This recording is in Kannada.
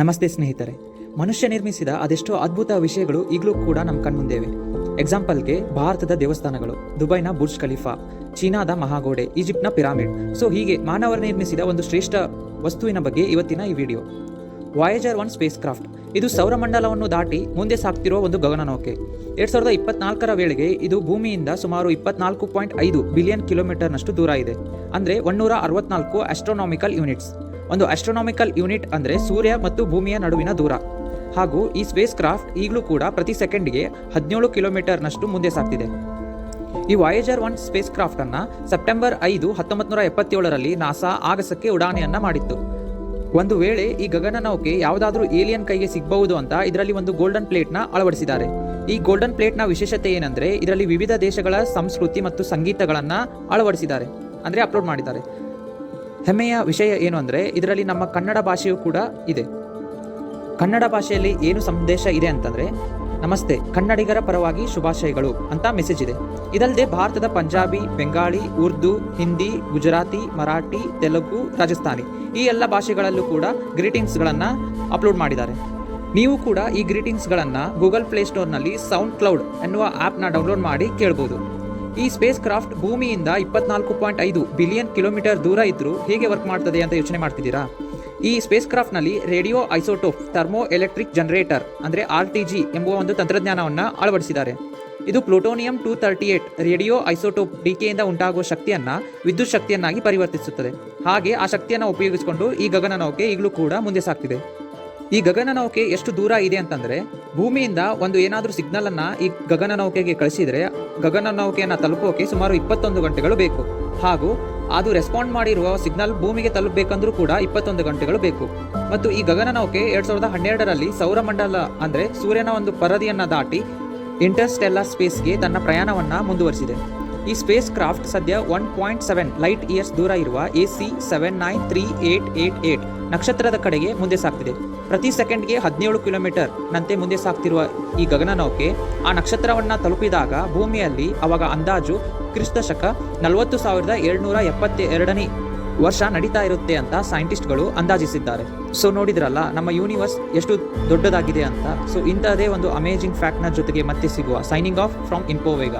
ನಮಸ್ತೆ ಸ್ನೇಹಿತರೆ. ಮನುಷ್ಯ ನಿರ್ಮಿಸಿದ ಅದೆಷ್ಟೋ ಅದ್ಭುತ ವಿಷಯಗಳು ಈಗಲೂ ಕೂಡ ನಮ್ಮ ಕಣ್ಮುಂದೇವೆ. ಎಕ್ಸಾಂಪಲ್ಗೆ ಭಾರತದ ದೇವಸ್ಥಾನಗಳು, ದುಬೈನ ಬುರ್ಜ್ ಖಲೀಫಾ, ಚೀನಾದ ಮಹಾಗೋಡೆ, ಈಜಿಪ್ಟ್ನ ಪಿರಾಮಿಡ್. ಸೊ ಹೀಗೆ ಮಾನವರು ನಿರ್ಮಿಸಿದ ಒಂದು ಶ್ರೇಷ್ಠ ವಸ್ತುವಿನ ಬಗ್ಗೆ ಇವತ್ತಿನ ಈ video Voyager one spacecraft ಇದು ಸೌರಮಂಡಲವನ್ನು ದಾಟಿ ಮುಂದೆ ಸಾಕ್ತಿರುವ ಒಂದು ಗಗನನೌಕೆ. ಎರಡ್ ಸಾವಿರದ ಇಪ್ಪತ್ನಾಲ್ಕರ ವೇಳೆಗೆ ಇದು ಭೂಮಿಯಿಂದ ಸುಮಾರು ಇಪ್ಪತ್ನಾಲ್ಕು ಪಾಯಿಂಟ್ ಐದು ಬಿಲಿಯನ್ ಕಿಲೋಮೀಟರ್ನಷ್ಟು ದೂರ ಇದೆ. ಅಂದರೆ ಒನ್ನೂರ ಅರವತ್ನಾಲ್ಕು ಆಸ್ಟ್ರೋನಾಮಿಕಲ್ ಯೂನಿಟ್ಸ್ ಒಂದು ಆಸ್ಟ್ರೋನಾಮಿಕಲ್ ಯೂನಿಟ್ ಅಂದರೆ ಸೂರ್ಯ ಮತ್ತು ಭೂಮಿಯ ನಡುವಿನ ದೂರ. ಹಾಗೂ ಈ ಸ್ಪೇಸ್ ಕ್ರಾಫ್ಟ್ ಈಗಲೂ ಕೂಡ ಪ್ರತಿ ಸೆಕೆಂಡ್ಗೆ ಹದಿನೇಳು ಕಿಲೋಮೀಟರ್ನಷ್ಟು ಮುಂದೆ ಸಾಗ್ತಿದೆ. ಈ ವಾಯೇಜರ್ ಒನ್ ಸ್ಪೇಸ್ ಕ್ರಾಫ್ಟನ್ನು ಸೆಪ್ಟೆಂಬರ್ ಐದು ಹತ್ತೊಂಬತ್ತು ನೂರ ಎಪ್ಪತ್ತೇಳರಲ್ಲಿ ನಾಸಾ ಆಗಸಕ್ಕೆ ಉಡಾಣೆಯನ್ನು ಮಾಡಿತ್ತು. ಒಂದು ವೇಳೆ ಈ ಗಗನನೌಕೆ ಯಾವುದಾದ್ರೂ ಏಲಿಯನ್ ಕೈಗೆ ಸಿಗಬಹುದು ಅಂತ ಇದರಲ್ಲಿ ಒಂದು ಗೋಲ್ಡನ್ ಪ್ಲೇಟ್ನ ಅಳವಡಿಸಿದ್ದಾರೆ. ಈ ಗೋಲ್ಡನ್ ಪ್ಲೇಟ್ನ ವಿಶೇಷತೆ ಏನಂದ್ರೆ, ಇದರಲ್ಲಿ ವಿವಿಧ ದೇಶಗಳ ಸಂಸ್ಕೃತಿ ಮತ್ತು ಸಂಗೀತಗಳನ್ನ ಅಳವಡಿಸಿದ್ದಾರೆ. ಅಂದ್ರೆ ಅಪ್ಲೋಡ್ ಮಾಡಿದ್ದಾರೆ. ಹೆಮ್ಮೆಯ ವಿಷಯ ಏನು ಅಂದರೆ, ಇದರಲ್ಲಿ ನಮ್ಮ ಕನ್ನಡ ಭಾಷೆಯು ಕೂಡ ಇದೆ. ಕನ್ನಡ ಭಾಷೆಯಲ್ಲಿ ಏನು ಸಂದೇಶ ಇದೆ ಅಂತಂದರೆ, ನಮಸ್ತೆ, ಕನ್ನಡಿಗರ ಪರವಾಗಿ ಶುಭಾಶಯಗಳು ಅಂತ ಮೆಸೇಜ್ ಇದೆ. ಇದಲ್ಲದೆ ಭಾರತದ ಪಂಜಾಬಿ, ಬೆಂಗಾಳಿ, ಉರ್ದು, ಹಿಂದಿ, ಗುಜರಾತಿ, ಮರಾಠಿ, ತೆಲುಗು, ರಾಜಸ್ಥಾನಿ ಈ ಎಲ್ಲ ಭಾಷೆಗಳಲ್ಲೂ ಕೂಡ ಗ್ರೀಟಿಂಗ್ಸ್ಗಳನ್ನು ಅಪ್ಲೋಡ್ ಮಾಡಿದ್ದಾರೆ. ನೀವು ಕೂಡ ಈ ಗ್ರೀಟಿಂಗ್ಸ್ಗಳನ್ನು ಗೂಗಲ್ ಪ್ಲೇ ಸ್ಟೋರ್ನಲ್ಲಿ ಸೌಂಡ್ ಕ್ಲೌಡ್ ಎನ್ನುವ ಆ್ಯಪ್ನ ಡೌನ್ಲೋಡ್ ಮಾಡಿ ಕೇಳ್ಬೋದು. ಈ ಸ್ಪೇಸ್ ಕ್ರಾಫ್ಟ್ ಭೂಮಿಯಿಂದ ಇಪ್ಪತ್ನಾಲ್ಕು ಪಾಯಿಂಟ್ ಐದು ಬಿಲಿಯನ್ ಕಿಲೋಮೀಟರ್ ದೂರ ಇದ್ರೂ ಹೇಗೆ ವರ್ಕ್ ಮಾಡ್ತದೆ ಅಂತ ಯೋಚನೆ ಮಾಡ್ತಿದ್ದೀರಾ? ಈ ಸ್ಪೇಸ್ ಕ್ರಾಫ್ಟ್ನಲ್ಲಿ radio isotope thermoelectric generator, ಅಂದರೆ ಆರ್ ಟಿ ಜಿ ಎಂಬುವ ಒಂದು ತಂತ್ರಜ್ಞಾನವನ್ನು ಅಳವಡಿಸಿದ್ದಾರೆ. ಇದು plutonium two thirty eight radioisotope ಡಿಕೆಯಿಂದ ಉಂಟಾಗುವ ಶಕ್ತಿಯನ್ನು ವಿದ್ಯುತ್ ಶಕ್ತಿಯನ್ನಾಗಿ ಪರಿವರ್ತಿಸುತ್ತದೆ. ಹಾಗೆ ಆ ಶಕ್ತಿಯನ್ನು ಉಪಯೋಗಿಸಿಕೊಂಡು ಈ ಗಗನನೌಕೆ ಈಗಲೂ ಕೂಡ ಮುಂದೆ ಸಾಕ್ತಿದೆ ಈ ಗಗನನೌಕೆ ಎಷ್ಟು ದೂರ ಇದೆ ಅಂತಂದ್ರೆ ಭೂಮಿಯಿಂದ ಒಂದು ಏನಾದರೂ ಸಿಗ್ನಲ್ ಅನ್ನ ಈ ಗಗನನೌಕೆಗೆ ಕಳಿಸಿದ್ರೆ ಗಗನನೌಕೆಯನ್ನು ತಲುಪೋಕೆ ಸುಮಾರು ಇಪ್ಪತ್ತೊಂದು ಗಂಟೆಗಳು ಬೇಕು. ಹಾಗೂ ಅದು ರೆಸ್ಪಾಂಡ್ ಮಾಡಿರುವ ಸಿಗ್ನಲ್ ಭೂಮಿಗೆ ತಲುಪಬೇಕಂದ್ರೂ ಕೂಡ ಇಪ್ಪತ್ತೊಂದು ಗಂಟೆಗಳು ಬೇಕು. ಮತ್ತು ಈ ಗಗನನೌಕೆ ಎರಡ್ ಸಾವಿರದ ಹನ್ನೆರಡರಲ್ಲಿ ಸೌರಮಂಡಲ ಅಂದ್ರೆ ಸೂರ್ಯನ ಒಂದು ಪರದಿಯನ್ನ ದಾಟಿ ಇಂಟರ್ಸ್ಟೆಲ್ಲರ್ ಸ್ಪೇಸ್ಗೆ ತನ್ನ ಪ್ರಯಾಣವನ್ನ ಮುಂದುವರಿಸಿದೆ. ಈ ಸ್ಪೇಸ್ ಕ್ರಾಫ್ಟ್ ಸದ್ಯ one point seven light years ದೂರ ಇರುವ A C seven nine three eight eight eight ನಕ್ಷತ್ರದ ಕಡೆಗೆ ಮುಂದೆ ಸಾಗ್ತಿದೆ. ಪ್ರತಿ ಸೆಕೆಂಡ್ಗೆ ಹದಿನೇಳು ಕಿಲೋಮೀಟರ್ ನಂತೆ ಮುಂದೆ ಸಾಗ್ತಿರುವ ಈ ಗಗನನೌಕೆ ಆ ನಕ್ಷತ್ರವನ್ನು ತಲುಪಿದಾಗ ಭೂಮಿಯಲ್ಲಿ ಅವಾಗ ಅಂದಾಜು ಕ್ರಿಸ್ತ ಶಕ ನಲವತ್ತು ಸಾವಿರದ ಏಳ್ನೂರ ಎಪ್ಪತ್ತೆರಡನೇ ವರ್ಷ ನಡೀತಾ ಇರುತ್ತೆ ಅಂತ ಸೈಂಟಿಸ್ಟ್ಗಳು ಅಂದಾಜಿಸಿದ್ದಾರೆ. ಸೊ ನೋಡಿದ್ರಲ್ಲ, ನಮ್ಮ ಯೂನಿವರ್ಸ್ ಎಷ್ಟು ದೊಡ್ಡದಾಗಿದೆ ಅಂತ. ಸೊ ಇಂಥದೇ ಒಂದು ಅಮೇಜಿಂಗ್ ಫ್ಯಾಕ್ಟ್ನ ಜೊತೆಗೆ ಮತ್ತೆ ಸಿಗುವ ಸೈನಿಂಗ್ ಆಫ್ ಫ್ರಮ್ ಇನ್ಪೋವೇಗ